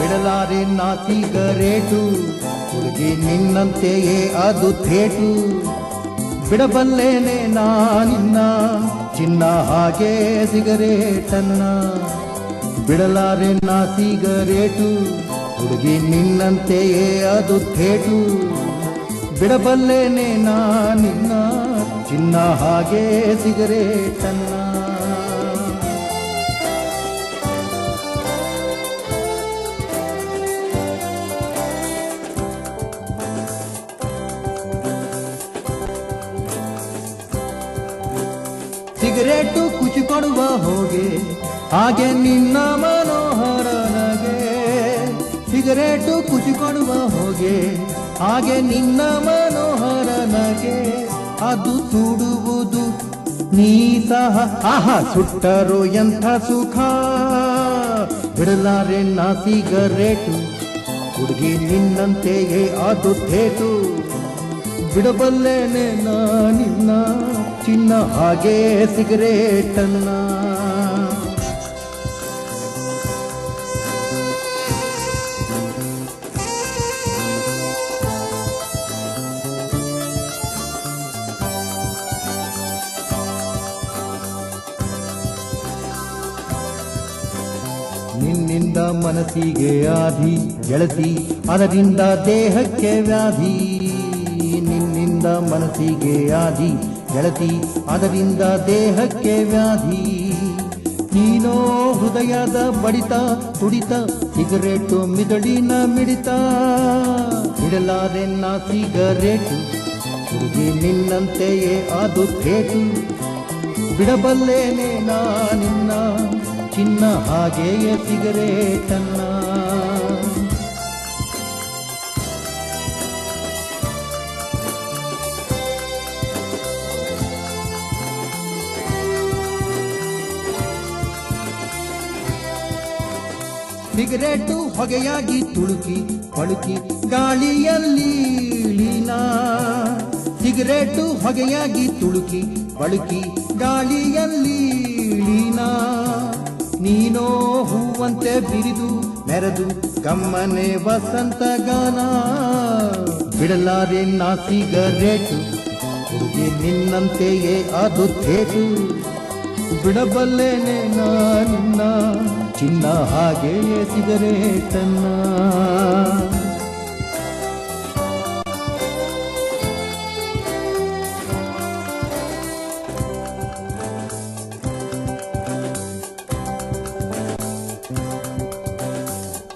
ಬಿಡಲಾರೆ ನಾ ಸಿಗರೇಟು ಹುಡುಗಿ ನಿನ್ನಂತೆಯೇ ಅದು ಥೇಟು. ಬಿಡಬಲ್ಲೇನೆ ನಾನಿನ್ನ ಚಿನ್ನ ಹಾಗೆ ಸಿಗರೇಟನ್ನ. ಬಿಡಲಾರೆ ನಾ ಸಿಗರೇಟು ಹುಡುಗಿ ನಿನ್ನಂತೆಯೇ ಅದು ಥೇಟು. ಬಿಡಬಲ್ಲೇನೆ ನಾನಿನ್ನ ಚಿನ್ನ ಹಾಗೆ ಸಿಗರೇಟನ್ನ. ಸಿಗರೇಟು ಕುಚಿಕೊಡುವ ಹೋಗೆ, ಹಾಗೆ ನಿನ್ನ ಮನೋಹರ ನಗೆ. ಸಿಗರೇಟು ಕುಚಿಕೊಡುವ ಹೋಗೆ, ಹಾಗೆ ನಿನ್ನ ಮನೋಹರ ನಗೆ. ಅದು ಸುಡುವುದು ನೀ ಸಹ ಆಹಾ, ಸುಟ್ಟರು ಎಂಥ ಸುಖ. ಬಿಡಲಾರೆ ನಾ ಸಿಗರೇಟು, ಹುಡುಗಿ ನಿನ್ನಂತೆಯೇ ಅದು ಥೇಟು. ಬಿಡಬಲ್ಲೇನೆ ನಾನಿನ್ನ ಚಿನ್ನ ಹಾಗೆ ಸಿಗರೇಟನ್ನ. ನಿನ್ನಿಂದ ಮನಸ್ಸಿಗೆ ಆಧಿ ಗೆಳತಿ ಅದರಿಂದ ದೇಹಕ್ಕೆ ವ್ಯಾಧಿ. ನಿನ್ನಿಂದ ಮನಸ್ಸಿಗೆ ಆದಿ, ಗೆಳತಿ ಅದರಿಂದ ದೇಹಕ್ಕೆ ವ್ಯಾಧಿ. ನೀನೋ ಹೃದಯದ ಬಡಿತ, ತುಡಿತ, ಸಿಗರೇಟು ಮಿದುಳಿನ ಮಿಡಿತ. ಇಡಲಾರೆ ನಾ ಸಿಗರೇಟು, ಹುಡುಗಿ ನಿನ್ನಂತೆಯೇ ಅದು ಥೇಟು ಬಿಡಬಲ್ಲೇನೆ ನಾನಿನ್ನ ಚಿನ್ನ ಹಾಗೆಯೇ ಸಿಗರೇಟನ್ನ. ಸಿಗರೇಟು ಹೊಗೆಯಾಗಿ ತುಳುಕಿ, ಪಳುಕಿ ಗಾಳಿಯಲ್ಲಿ ಲೀನಾ ಸಿಗರೇಟು ಹೊಗೆಯಾಗಿ ತುಳುಕಿ, ಪಳುಕಿ ಗಾಳಿಯಲ್ಲಿ ಲೀನಾ ನೀನೋ ಹೂವಂತೆ ಬಿರಿದು ನೆರೆದು ಕಮ್ಮನೆ ವಸಂತ ಗಾನ. ಬಿಡಲಾರೆ ನಾ ಸಿಗರೇಟು ನಿನ್ನಂತೆಯೇ ಅದು ಬಿಡಬಲ್ಲೇನೆ ನಾನಿನ್ನ ಚಿನ್ನ ಹಾಗೆಯೇ ಸಿಗರೇಟನ್ನ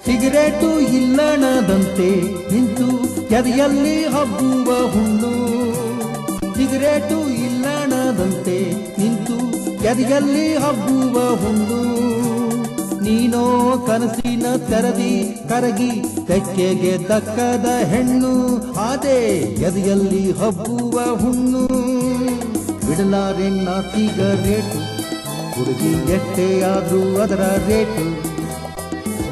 ಸಿಗರೇಟು ಇಲ್ಲಣದಂತೆ ನಿಂತು ಎದೆಯಲ್ಲಿ ಹಬ್ಬುವ ಹುಣ್ಣು. ಸಿಗರೇಟು ಇಲ್ಲಣದಂತೆ ನಿಂತು ಎದೆಯಲ್ಲಿ ಹಬ್ಬುವ ಹುಣ್ಣು. ನೀನೋ ಕನಸಿನ ತೆರದಿ ಕರಗಿ ತೆಕ್ಕೆಗೆ ದಕ್ಕದ ಹೆಣ್ಣು, ಅದೇ ಎದೆಯಲ್ಲಿ ಹಬ್ಬುವ ಹುಣ್ಣು. ಬಿಡಲಾರೆ ನಾ ರೇಟು ಹುಡುಗಿ ಎಷ್ಟೇ ಆದ್ರೂ ಅದರ ರೇಟು.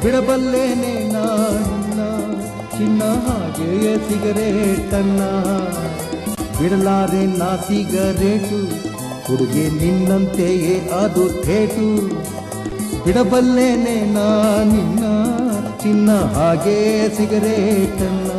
ಬಿಡಬಲ್ಲೇನೆ ನಾನ್ನ ಚಿನ್ನ ಹಾಗೆಯೇ ಸಿಗರೇಟನ್ನ. ಬಿಡಲಾರೆ ನಾ ಸಿಗರೇಟು, ಹುಡುಗಿ ನಿನ್ನಂತೆಯೇ ಅದು ಥೇಟು. ಬಿಡಬಲ್ಲೇನೆ ನಾನಿನ್ನ ಚಿನ್ನ ಹಾಗೆ ಸಿಗರೇಟನ್ನ.